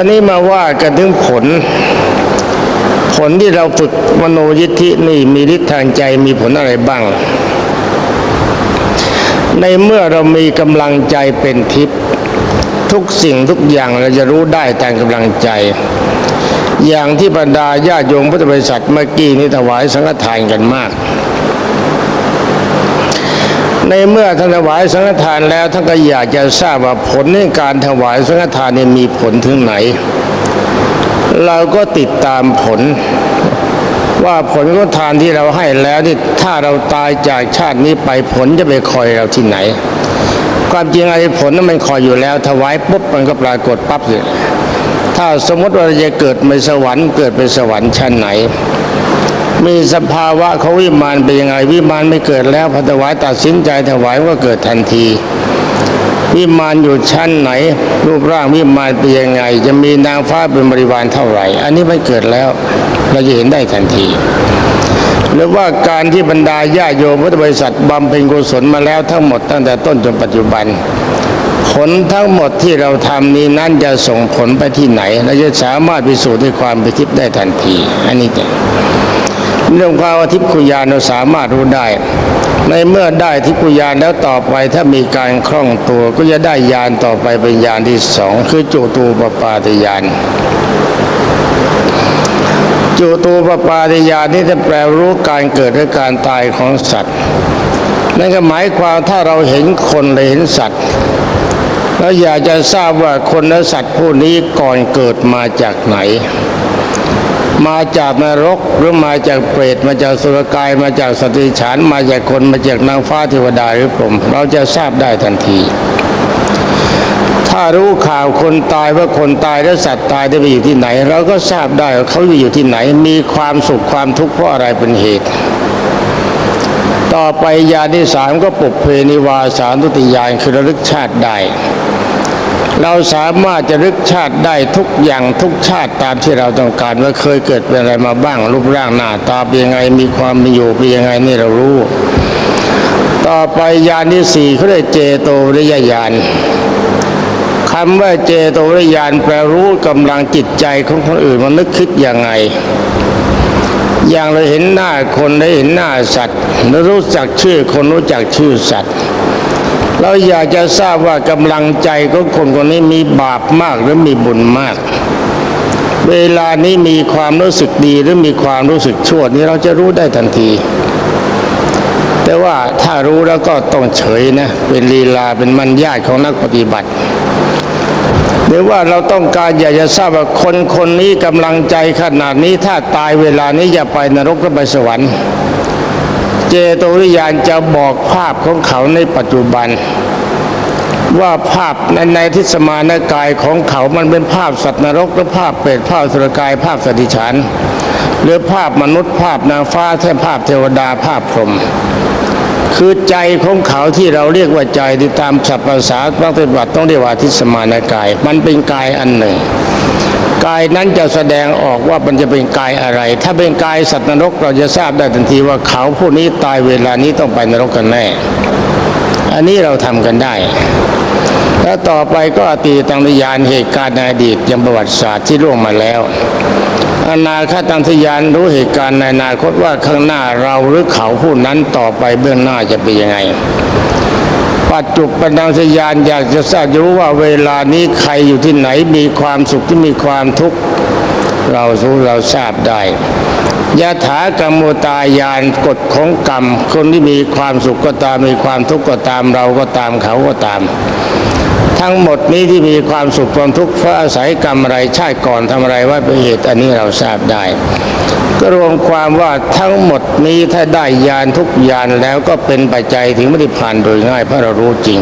อันนี้มาว่ากันถึงผล ผลที่เราฝึกมโนยิทธินี่มีฤทธิ์ทางใจมีผลอะไรบ้าง ในเมื่อเรามีกำลังใจเป็นทิพย์ทุกสิ่งทุกอย่างเราจะรู้ได้ตามกำลังใจ อย่างที่บรรดาญาโยมพุทธบริษัทเมื่อกี้นี้ถวายสังฆทานกันมาก ในเมื่อท่านถวายสังฆทานแล้วท่านก็อยากจะทราบว่าผลในการถวายสังฆทานนี่มีผลถึงไหน เราก็ติดตามผล ว่าผลของทานที่เราให้แล้วนี่ถ้าเราตายจากชาตินี้ไปผลจะไปคอยเราที่ไหน ความจริงไอ้ผลนั้นมันคอยอยู่แล้ว ถวายปุ๊บมันก็ปรากฏปั๊บเลยถ้าสมมติว่าเราจะเกิดในสวรรค์เกิดเป็นสวรรค์ชั้นไหน มีสภาวะเขาวิมานเป็นยังไง วิมานไม่เกิดแล้วพอถวายตัดสินใจถวายก็เกิดทันที วิมานอยู่ชั้นไหน รูปร่างวิมานเป็นยังไง จะมีนางฟ้าเป็นบริวารเท่าไหร่ อันนี้ไม่เกิดแล้ว เราจะเห็นได้ทันทีหรือว่าการที่บรรดาญาโยมพุทธบริษัทบำเพ็ญกุศลมาแล้วทั้งหมดตั้งแต่ต้นจนปัจจุบัน ผลทั้งหมดที่เราทำนี้นั้นจะส่งผลไปที่ไหนเราจะสามารถพิสูจน์ด้วยความเป็นทิพย์ได้ทันที อันนี้จะ เรื่องความว่าทิพย์คุยานเราสามารถรู้ได้ ในเมื่อได้ทิพย์คุยานแล้วต่อไปถ้ามีการคล่องตัวก็จะได้ยานต่อไปเป็นยานที่สองคือจุตูปปาติยานจุตูปปาติยานนี่จะแปลรู้การเกิดและการตายของสัตว์นั่นก็หมายความถ้าเราเห็นคนหรือเห็นสัตว์แล้วอยากจะทราบว่าคนและสัตว์ผู้นี้ก่อนเกิดมาจากไหน มาจากนรกหรือมาจากเปรตมาจากสุรกายมาจากสตรีฉานมาจากคนมาจากนางฟ้าเทวดาหรือพรหมเราจะทราบได้ทันที ถ้ารู้ข่าวคนตายว่าคนตายและสัตว์ตายได้ไปอยู่ที่ไหน เราก็ทราบได้ว่าเขาไปอยู่ที่ไหน มีความสุขความทุกข์เพราะอะไรเป็นเหตุต่อไปยานที่สามก็ปุกเพนิวาสานุติยานคือระลึกชาติได้ เราสามารถจะรึกชาติได้ทุกอย่างทุกชาติตามที่เราต้องการว่าเคยเกิดเป็นอะไรมาบ้าง รูปร่างหน้าตาเป็นยังไงมีความมีอยู่เป็นยังไงนี่เรารู้ ต่อไปยานที่สี่เขาเรียกเจโตวิริยญาณคำว่าเจโตวิริยญาณแปลรู้กำลังจิตใจของคนอื่นมันนึกคิดยังไง อย่างเราเห็นหน้าคนได้เห็นหน้าสัตว์เรารู้จักชื่อคนรู้จักชื่อสัตว์ เราอยากจะทราบว่ากำลังใจของคนคนนี้มีบาปมากหรือมีบุญมาก เวลานี้มีความรู้สึกดีหรือมีความรู้สึกชั่วนี้เราจะรู้ได้ทันที แต่ว่าถ้ารู้แล้วก็ต้องเฉยนะ เป็นลีลาเป็นมันญาติของนักปฏิบัติ หรือว่าเราต้องการอยากจะทราบว่าคนคนนี้กำลังใจขนาดนี้ถ้าตายเวลานี้อย่าไปนรกก็ไปสวรรค์ เจโตวิญญาณจะบอกภาพของเขาในปัจจุบัน ว่าภาพในในทิศมานกายของเขามันเป็นภาพสัตว์นรกหรือภาพเปรตภาพสุรกายภาพสติฉันหรือภาพมนุษย์ภาพนางฟ้าแท่ภาพเทวดาภาพพรหมคือใจของเขาที่เราเรียกว่าใจที่ตามศัพท์ภาษาบางปฏิบัติต้องเรียกว่าทิศมานกาย มันเป็นกายอันหนึ่ง กายนั้นจะแสดงออกว่ามันจะเป็นกายอะไร ถ้าเป็นกายสัตว์นรกเราจะทราบได้ทันทีว่าเขาผู้นี้ตายเวลานี้ต้องไปนรกกันแน่ อันนี้เราทำกันได้ แล้วต่อไปก็อตีตังนิยานเหตุการณ์ในอดีตยังประวัติศาสตร์ที่ล่วงมาแล้วอนาคตังทยานรู้เหตุการณ์ในอนาคตว่าข้างหน้าเราหรือเขาผู้นั้นต่อไปเบื้องหน้าจะเป็นยังไง ปัจจุบันนังสยานอยากจะทราบรู้ว่าเวลานี้ใครอยู่ที่ไหนมีความสุขที่มีความทุกข์เรารู้เราทราบได้ยะถากรรมโมตายานกฎของกรรม คนที่มีความสุขก็ตามมีความทุกข์ก็ตามเราก็ตามเขาก็ตาม ทั้งหมดนี้ที่มีความสุขความทุกข์เพราะอาศัยกรรมอะไรชาติก่อนทำอะไรว่าเป็นเหตุอันนี้เราทราบได้ ก็รวมความว่าทั้งหมดนี้ถ้าได้ยานทุกยานแล้วก็เป็นปัจจัยถึงไม่ได้ผ่านโดยง่ายเพราะเรารู้จริง